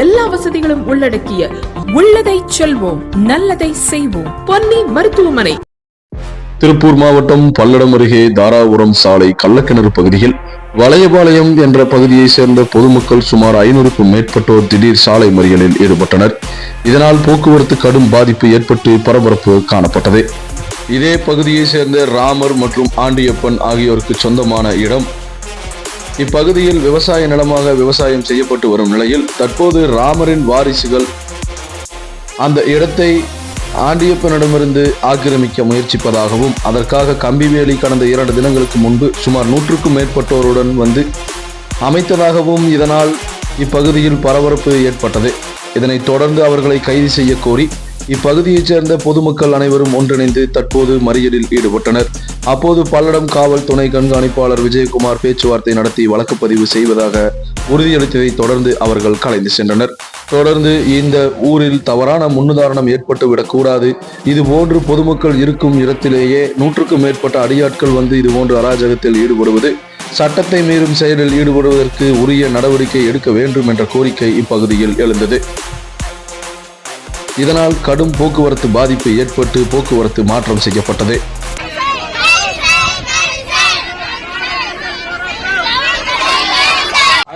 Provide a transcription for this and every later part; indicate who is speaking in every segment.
Speaker 1: எல்லா வசதிகளும் உள்ளடக்கிய உள்ளதை செல்வோம் நல்லதை செய்வோம் பொன்னி மருத்துவமனை
Speaker 2: திருப்பூர் மாவட்டம் பல்லடம் அருகே தாராபுரம் சாலை கள்ளக்கிணறு பகுதியில் வளையபாளையம் என்ற பகுதியைச் சேர்ந்த பொதுமக்கள் சுமார் ஐநூறுக்கும் மேற்பட்டோர் திடீர் சாலை மறியலில் ஈடுபட்டனர் இதனால் போக்குவரத்து கடும் பாதிப்பு ஏற்பட்டு பரபரப்பு காணப்பட்டது இதே பகுதியைச் சேர்ந்த ராமர் மற்றும் ஆண்டியப்பன் ஆகியோருக்கு சொந்தமான இடம் இப்பகுதியில் விவசாய நிலமாக விவசாயம் செய்யப்பட்டு வரும் நிலையில் தற்போது ராமரின் வாரிசுகள் அந்த இடத்தை ஆண்டியப்பனிடமிருந்து ஆக்கிரமிக்க முயற்சிப்பதாகவும் அதற்காக கம்பிவேலி கடந்த இரண்டு தினங்களுக்கு முன்பு சுமார் நூற்றுக்கும் மேற்பட்டோருடன் வந்து அமைத்ததாகவும் இதனால் இப்பகுதியில் பரபரப்பு ஏற்பட்டது இதனைத் தொடர்ந்து அவர்களை கைது செய்ய கோரி இப்பகுதியைச் சேர்ந்த பொதுமக்கள் அனைவரும் ஒன்றிணைந்து தற்போது மறியலில் ஈடுபட்டனர் அப்போது பல்லடம் காவல் துணை கண்காணிப்பாளர் விஜயகுமார் பேச்சுவார்த்தை நடத்தி வழக்குப்பதிவு செய்வதாக உறுதியளித்ததை தொடர்ந்து அவர்கள் கலைந்து சென்றனர் தொடர்ந்து இந்த ஊரில் தவறான முன்னுதாரணம் ஏற்பட்டுவிடக்கூடாது இதுபோன்று பொதுமக்கள் இருக்கும் இடத்திலேயே நூற்றுக்கும் மேற்பட்ட அடியாட்கள் வந்து இதுபோன்று அராஜகத்தில் ஈடுபடுவது சட்டத்தை மீறும் செயலில் ஈடுபடுவதற்கு உரிய நடவடிக்கை எடுக்க வேண்டும் என்ற கோரிக்கை இப்பகுதியில் எழுந்தது இதனால் கடும் போக்குவரத்து பாதிப்பு ஏற்பட்டு போக்குவரத்து மாற்றம் செய்யப்பட்டது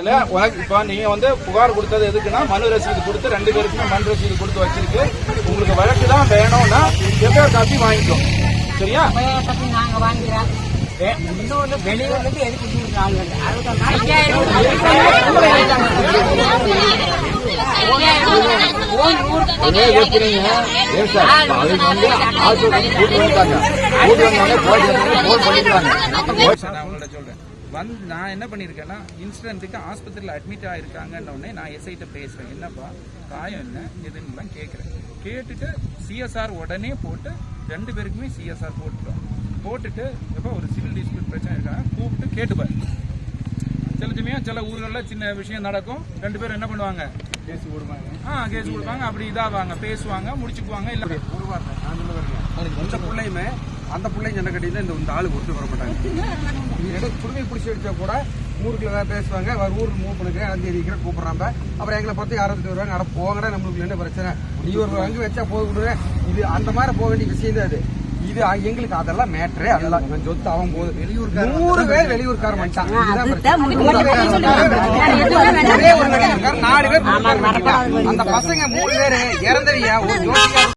Speaker 2: இல்லை உனக்கு இப்போ நீங்கள் வந்து புகார் கொடுத்தது எதுக்குன்னா மனு ரசீது கொடுத்து ரெண்டு பேருக்குமே மனு ரசீது கொடுத்து வச்சிருக்கு உங்களுக்கு வழக்கு தான் வேணும்னா எப்போ காப்பி வாங்கிக்கும் சரியா ஏற்கிறீங்க ஏன் சார் அவங்க வந்து ஆட்டோ கூட்டு வந்தாங்க கூட்டு வந்தாங்க போய் பண்ணிட்டாங்க அவங்களோட சொல்றேன் வந் நான் என்ன பண்ணியிருக்கேன்னா இன்சிடென்ட்டுக்கு ஆஸ்பத்திரியில் அட்மிட் ஆகிருக்காங்கன்னொடனே நான் எஸ்ஐட்ட பேசுகிறேன் என்னப்பா காயம் என்ன எதுன்னுலாம் கேட்குறேன் கேட்டுட்டு சிஎஸ்ஆர் உடனே போட்டு
Speaker 3: ரெண்டு பேருக்குமே சிஎஸ்ஆர் போட்டுட்டோம் போட்டுட்டு இப்போ ஒரு சிவில் டிஸ்பியூட் பிரச்சனை இருக்காங்க கூப்பிட்டு கேட்டுப்பார் சில சமயம் சில ஊர்களில் சின்ன விஷயம் நடக்கும் ரெண்டு பேரும் என்ன பண்ணுவாங்க கேஸ் கொடுப்பாங்க ஆ கேஸ் கொடுப்பாங்க அப்படி இதாவாங்க பேசுவாங்க முடிச்சுக்குவாங்க இல்லை ஒரு வாரம் அந்த பிள்ளையுமே அந்த பிள்ளைங்க என்ன கேட்டீங்கன்னா இந்த ஆளு ஒத்து வர மாட்டாங்க குடுமை பிடிச்சி வச்சா கூட ஊருக்குள்ள ஏதாவது பேசுவாங்க வேறு ஊருக்கு மூவ் பண்ணுங்க அந்த ஏரிக்கிற கூப்பிட்றாங்க அப்புறம் எங்களை பார்த்து யாரும் வருவாங்க அட போங்கடா நம்மளுக்கு என்ன பிரச்சனை நீ ஒரு அங்கே வச்சா போக விடுவேன் இது அந்த மாதிரி போக வேண்டிய விஷயம் தான் அது இது எங்களுக்கு அதெல்லாம் மேட்டரே அதெல்லாம் சொத்து அவங்க போது வெளியூர் நூறு பேர் வெளியூர்கார மனுஷன் நாலு பேர் அந்த பசங்க மூணு பேர் இறந்தவியா ஒரு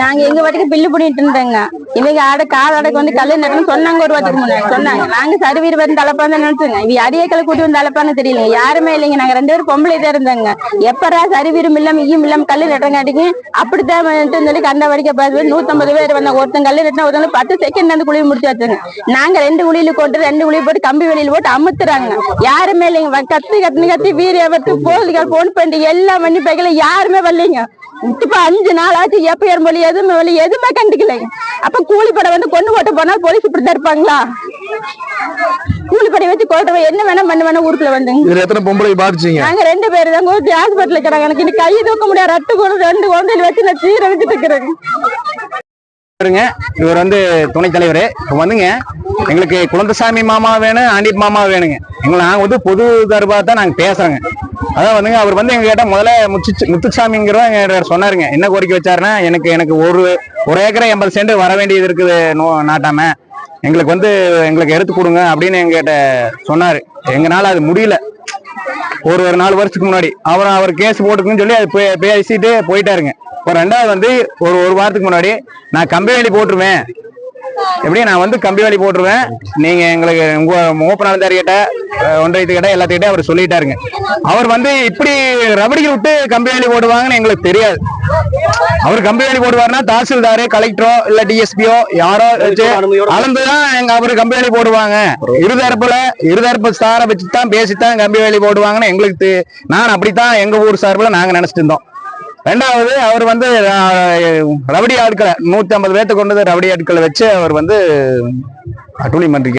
Speaker 3: நாங்க எங்க வாட்டிக்கு பில்லு பண்ணிட்டு இருந்தோங்க இவங்க ஆட கால் அடைக்கு வந்து கல்லு நட்டுன்னு சொன்னாங்க ஒரு வாட்டிக்கு முன்னாடி சொன்னாங்க நாங்க சருவீர் வந்து தலைப்பான்னு நினைச்சோங்க இவ அரியக்கலை கூட்டி வந்து தலைப்பான்னு தெரியல யாருமே இல்லைங்க நாங்க ரெண்டு பேரும் பொம்பளை தான் இருந்தாங்க எப்பரா சருவீரும் இல்லாம ஈயும் இல்லாம கல்லு நட்டுறங்காட்டிக்கு அப்படித்தான் வந்துட்டு சொல்லி கண்ட வரைக்கும் பார்த்து நூத்தம்பது பேர் வந்தாங்க ஒருத்தன் கல்லு நட்டினா ஒருத்தவங்க பத்து செகண்ட் அந்த குழியை முடிச்சு வச்சுங்க நாங்க ரெண்டு குழியில கொண்டு ரெண்டு குழி போட்டு கம்பி வெளியில போட்டு அமுத்துறாங்க யாருமே இல்லைங்க கத்து கத்துன்னு கத்தி பத்து போல்கள் போன் பண்ணி எல்லாம் பண்ணி பைகளை யாருமே வரலைங்க இப்போ அஞ்சு நாள் ஆச்சு எப்பயர் மொழி எதுவுமே வழி எதுவுமே கண்டுக்கலை அப்ப கூலிப்படை வந்து கொண்டு ஓட்ட போனால் போலீஸ் இப்படி தான் இருப்பாங்களா கூலிப்படை வச்சு கோட்டை என்ன வேணா பண்ண வேணா ஊருக்குள்ள வந்தேங்க
Speaker 4: எத்தனை பொம்பளை பாதிச்சீங்க
Speaker 3: நாங்க ரெண்டு பேர் தான் ஊற்றி ஹாஸ்பிட்டல் இருக்கிறாங்க எனக்கு இன்னைக்கு கை தூக்க முடியாது ரெட்டு கூட ரெண்டு குழந்தைகள் வச்சு நான் சீர வச்சுட்டு இருக்கிறேங்க
Speaker 5: இருங்க இவர் வந்து துணை தலைவர் இப்போ வந்துங்க எங்களுக்கு குழந்தசாமி மாமா வேணும் ஆண்டி மாமா வேணுங்க எங்களை நாங்கள் வந்து பொது தர்பாக தான் நாங்கள் பேசுகிறோங்க அதான் வந்துங்க அவர் வந்து எங்க கேட்டா முதல்ல முத்து முத்துசாமிங்கிற எங்கிட்ட சொன்னாருங்க என்ன கோரிக்கை வச்சாருன்னா எனக்கு எனக்கு ஒரு ஒரு ஏக்கரை எண்பது சென்ட் வர வேண்டியது இருக்குது நோ நாட்டாம எங்களுக்கு வந்து எங்களுக்கு எடுத்து கொடுங்க அப்படின்னு எங்கிட்ட சொன்னார் எங்களால் அது முடியல ஒரு ஒரு நாலு வருஷத்துக்கு முன்னாடி அவர் அவர் கேஸ் போட்டுக்குன்னு சொல்லி அது பேசிட்டு போயிட்டாருங்க இப்போ ரெண்டாவது வந்து ஒரு ஒரு வாரத்துக்கு முன்னாடி நான் கம்பெனி போட்டுருவேன் எப்படியும் நான் வந்து கம்பி வேலி போட்டுருவேன் நீங்க எங்களுக்கு உங்க மூப்ப நடந்தார்கிட்ட கேட்ட எல்லாத்துக்கிட்டே அவர் சொல்லிட்டாருங்க அவர் வந்து இப்படி ரபடிக்கு விட்டு கம்பி வேலி போடுவாங்கன்னு எங்களுக்கு தெரியாது அவர் கம்பி வேலி போடுவாருன்னா தாசில்தாரு கலெக்டரோ இல்ல டிஎஸ்பியோ யாரோ வச்சு அளந்துதான் எங்க அவரு கம்பி வேலி போடுவாங்க இருதரப்புல இருதரப்பு சாரை வச்சு தான் பேசித்தான் கம்பி வேலி போடுவாங்கன்னு எங்களுக்கு நான் அப்படித்தான் எங்க ஊர் சார்பில் நாங்க நினைச்சிட்டு இருந்தோம் ரெண்டாவது அவர் வந்து ரவடி ஆட்களை நூத்தி ஐம்பது பேர்த்து கொண்டு ரவடி ஆட்களை வச்சு அவர் வந்து அட்டூழி பண்றீங்க